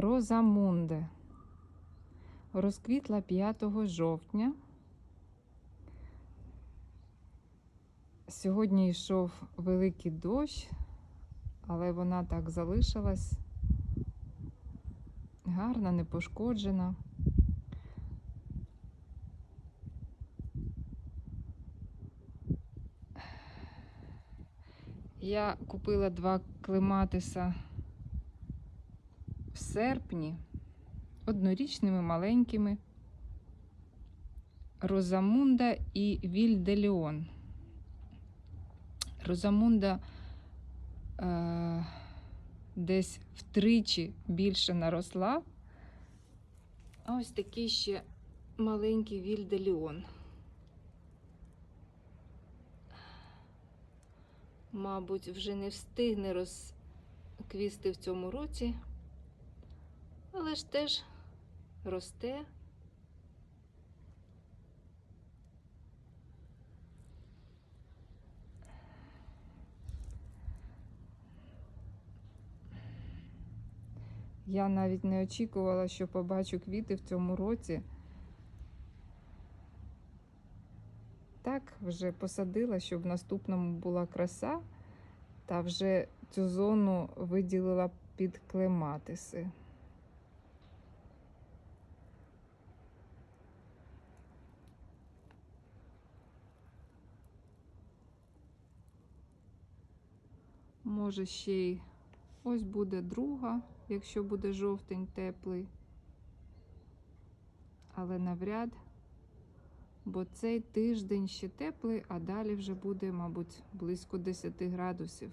Розамунде. Розквітла 5 жовтня. Сьогодні йшов великий дощ, але вона так залишилась. Гарна, не пошкоджена. Я купила два клематиса в серпні, однорічними маленькими. Розамунда і Вільделіон. Розамунда е, десь втричі більше наросла. А ось такий ще маленький Вільделіон. Мабуть, вже не встигне розквісти в цьому році, але ж теж росте. Я навіть не очікувала, що побачу квіти в цьому році. Так, вже посадила, щоб в наступному була краса, та вже цю зону виділила під клематиси. Може, ще й ось буде друга, якщо буде жовтень теплий. Але навряд, бо цей тиждень ще теплий, а далі вже буде, мабуть, близько 10 градусів.